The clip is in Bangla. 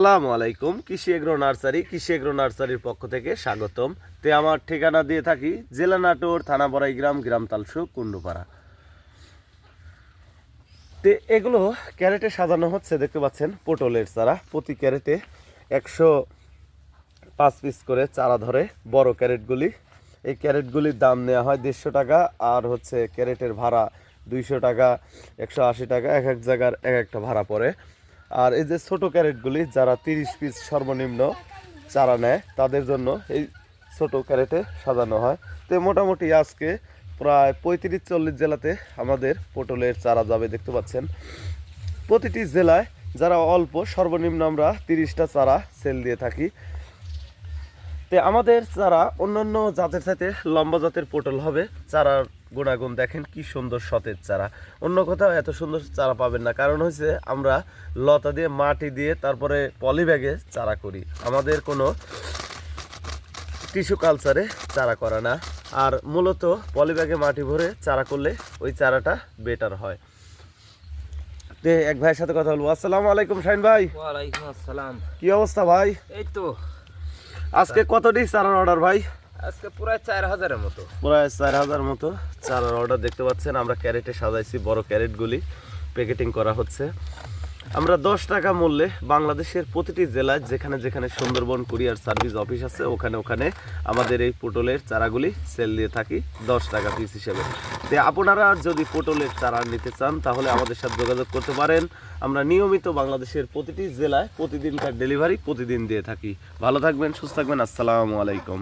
আসসালামু আলাইকুম, কৃষি এগ্রো নার্সারি, কৃষি এগ্রো নার্সারির পক্ষ থেকে স্বাগতম। তে আমার ঠিকানা দিয়ে থাকি জেলা নাটোর, থানা বড়াই গ্রাম গ্রাম তালসু কুন্ডুপাড়া তে এগুলো ক্যারেটে সাজানো হচ্ছে, দেখতে পাচ্ছেন, পটলের চারা। প্রতি ক্যারেটে একশো পাঁচ পিস করে চারা ধরে বড় ক্যারেটগুলি। এই ক্যারেটগুলির দাম নেওয়া হয় দেড়শো টাকা, আর হচ্ছে ক্যারেটের ভাড়া দুইশো টাকা, একশো আশি টাকা, এক এক জায়গার এক একটা ভাড়া পড়ে। আর এই যে ছোট ক্যারেটগুলি যারা তিরিশ পিস সর্বনিম্ন চারা নেয়, তাদের জন্য এই ছোট ক্যারেটে সাজানো হয়। তো মোটামুটি আজকে প্রায় পঁয়ত্রিশ চল্লিশ জেলাতে আমাদের পটলের চারা যাবে, দেখতে পাচ্ছেন। প্রতিটি জেলায় যারা অল্প, সর্বনিম্ন আমরা তিরিশটা চারা সেল দিয়ে থাকি। তে আমাদের চারা অন্যান্য জাতের সাথে লম্বা জাতের পটল হবে। চারার গুণাগুণ দেখেন কি সুন্দর সতেজ চারা। অন্য কোথাও এত সুন্দর চারা পাবেন না। কারণ হচ্ছে আমরা লতা দিয়ে মাটি দিয়ে তারপরে পলি ব্যাগে চারা করি। আমাদের কোনো টিস্যু কালচারে চারা করা না। আর মূলত পলি ব্যাগে মাটি ভরে চারা করলে ওই চারাটা বেটার হয়। তে এক ভাইয়ের সাথে কথা বলব। আসসালামু আলাইকুম শাহিন ভাই। ওয়ালাইকুম আসসালাম। কি অবস্থা ভাই? এই তো আজকে কত কতটি চারার অর্ডার ভাই? আজকে প্রায় চার হাজারের মতো। প্রায় চার হাজার মতো চারার অর্ডার দেখতে পাচ্ছেন আমরা ক্যারেটে সাজাইছি বড় ক্যারেটগুলি। প্যাকেটিং করা হচ্ছে। আমরা দশ টাকা মূল্যে বাংলাদেশের প্রতিটি জেলায় যেখানে যেখানে সুন্দরবন কুরিয়ার সার্ভিস অফিস আছে, ওখানে ওখানে আমাদের এই পটলের চারাগুলি সেল দিয়ে থাকি দশ টাকা পিস হিসেবে। তো আপনারা যদি পটলের চারা নিতে চান, তাহলে আমাদের সাথে যোগাযোগ করতে পারেন। আমরা নিয়মিত বাংলাদেশের প্রতিটি জেলায় প্রতিদিনকার ডেলিভারি প্রতিদিন দিয়ে থাকি। ভালো থাকবেন, সুস্থ থাকবেন, আসসালামু আলাইকুম।